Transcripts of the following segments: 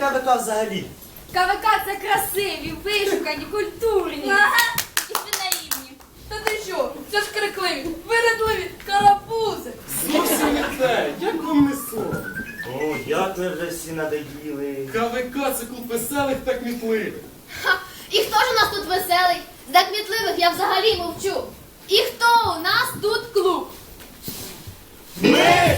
КВК взагалі? КВК це красиві, вишукані, культурні. І ще наївні. Та ти що? Це ж крикливі, вирадливі карапузи. Зовсім не те, як вам не сон? О, як ви вже всі надоїли. КВК це клуб веселих та кмітливих. Ха, і хто ж у нас тут веселий? З кмітливих я взагалі мовчу. І хто у нас тут клуб? Ми!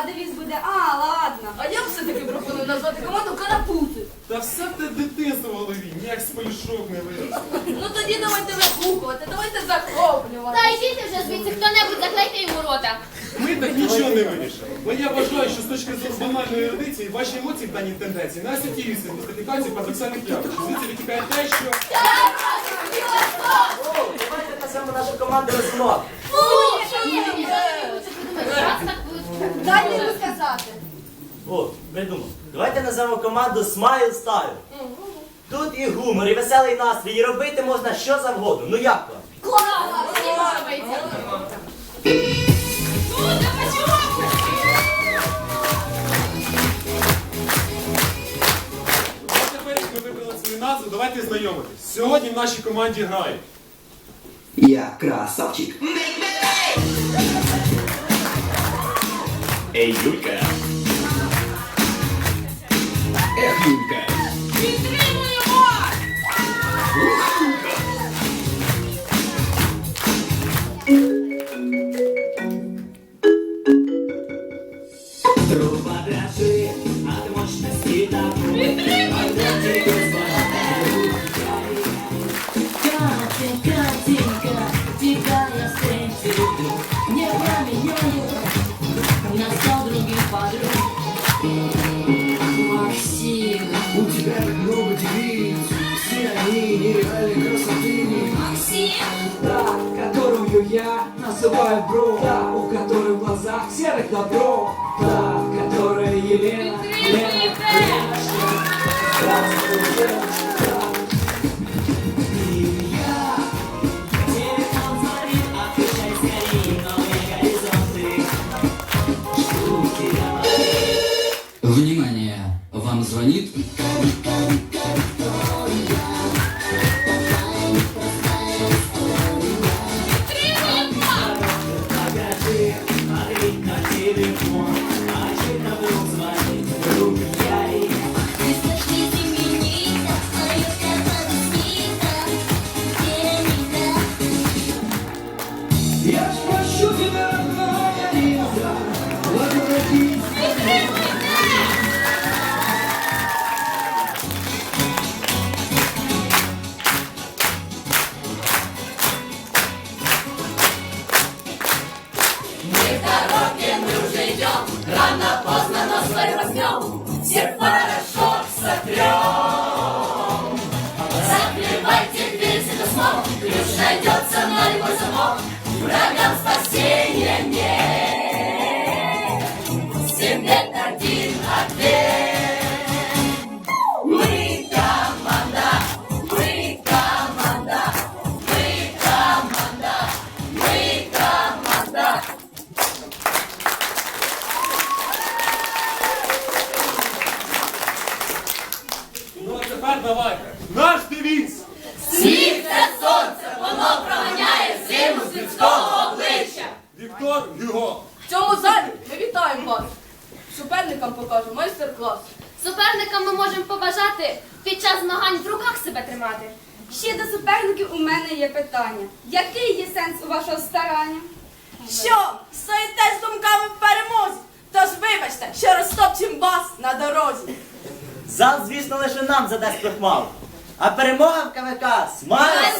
А девіз буде, а, ладно. А я все-таки пропоную назвати команду карапузи. Та все те дитинство в голові, ніяк з не виросте. Ну тоді давайте вигукувати, давайте захоплювати. Та йдіть вже звідси, хто-небудь заклейте йому рота. Ми так нічого не вирішили. Бо я вважаю, що з точки зору банальної ерудиції ваші емоції в даній тенденції найсуттєвіші містифікації парадоксальних явищ. Звідси витікає те, що давайте назвемо нашу команду весело. Раз так Дай мені сказати. О, придумав. Давайте назвемо команду Smile Style. Тут і гумор, і веселий настрій, і робити можна що завгодно. Ну як вам? Класно, мені подобається. Ну, давай, чувак! Ось тепер, як ми вибрали свою назву, давайте знайомитись. Сьогодні в нашій команді грають. Я красавчик. Эй, Юлька, Эх, Юлька. труба дрожит от мощности давно. так много девиц, все они нереальной красоты. Максим Та, которую я называю бро, та, у которой в глазах серых добро, та, которая Елена, Лена, Леночка, здравствуй, женщина. Суперникам покажу майстер-клас. Суперникам ми можемо побажати під час змагань в руках себе тримати. Ще до суперників у мене є питання. Який є сенс у вашого старання? Що? Стоїте з думками в перемозі? Тож вибачте, що розтопчем вас на дорозі. Зал, звісно, лише нам задасть крохмал. А перемога в КВК Smile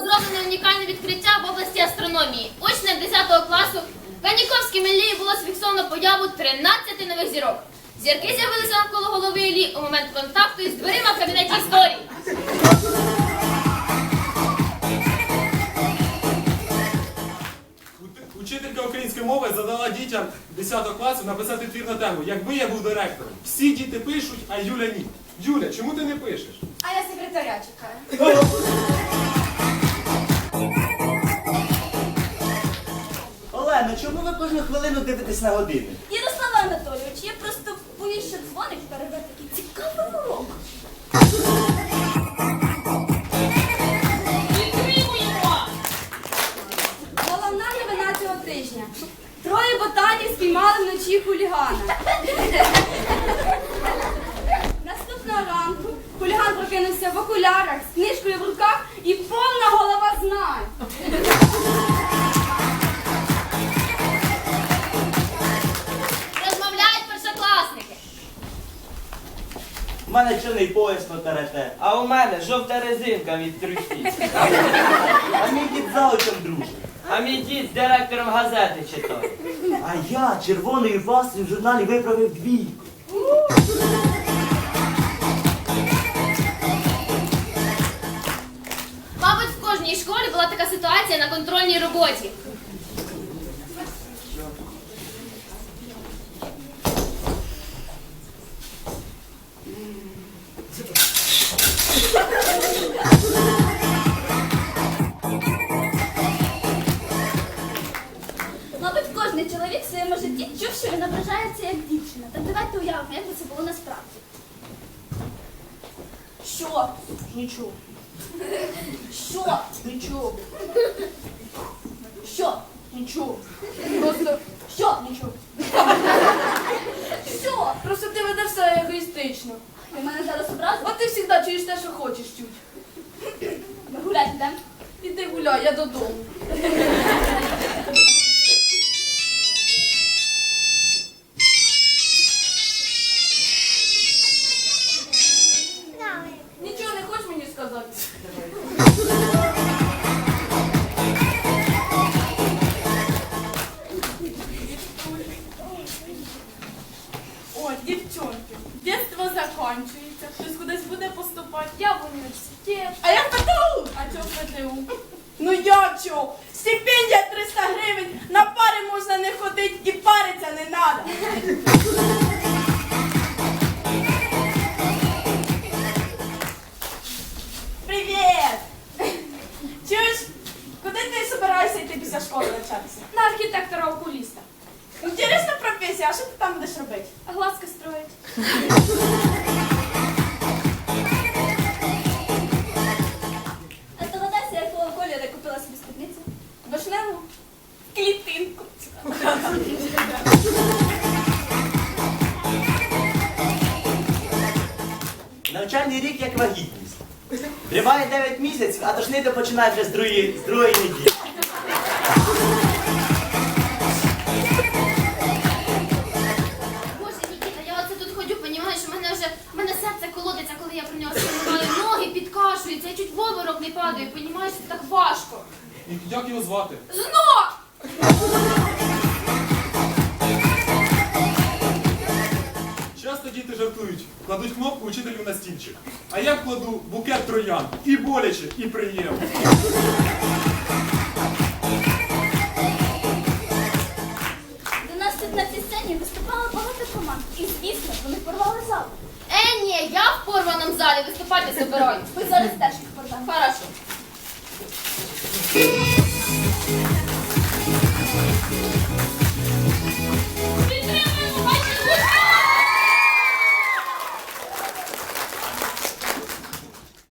було зроблено унікальне відкриття в області астрономії. Учнем 10 класу в Каніковській лії було зафіксовано появу 13 нових зірок. Зірки з'явилися навколо голови Іллі у момент контакту із дверима в кабінеті історії. Учителька української мови задала дітям 10 класу написати твір на тему Якби я був директором. Всі діти пишуть, а Юля ні. Юля, чому ти не пишеш? А я секретаря чекаю. Олено, чому ви кожну хвилину дивитесь на години? Ярослав Анатолійович, я просто боюсь, що дзвоник перерве такий цікавий урок. Головна новина цього тижня. Троє ботанів спіймали вночі хулігана. Наступного ранку хуліган прокинувся в окулярах чорний пояс по карате. А у мене жовта резинка від трусів. А мій дід за очем дружить. А мій дід з директором газети читає. А я червоною пастою в журналі виправив двійку. Мабуть, в кожній школі була така ситуація на контрольній роботі. Що? Нічого. Що? Нічого. Що? Нічого. Просто що? Нічого. Що? Просто ти ведеш все егоїстично. Ти мене зараз образив? От ти завжди чуєш те, що хочеш чути. Ми гуляти йдемо? Іди гуляй, я додому. Навчальний рік як вагітність. Триває 9 місяців, а тошнити починає вже з другої, з другої неділі. Боже, Нікіта, я оце тут ходю, понімаєш, у мене вже в мене серце колодиться, коли я про нього споминаю. Ноги підкашуються, я чуть в обморок не падаю, понімаєш, це так важко. І як його звати? Знов! Кладуть кнопку учителю на стільчик. А я вкладу букет троян. І боляче, і приємно. До нас тут на цій сцені виступало багато команд. І звісно, вони порвали зал. Е, ні, я в порваному залі виступати собираюсь. Ви зараз теж їх порвали. Хорошо.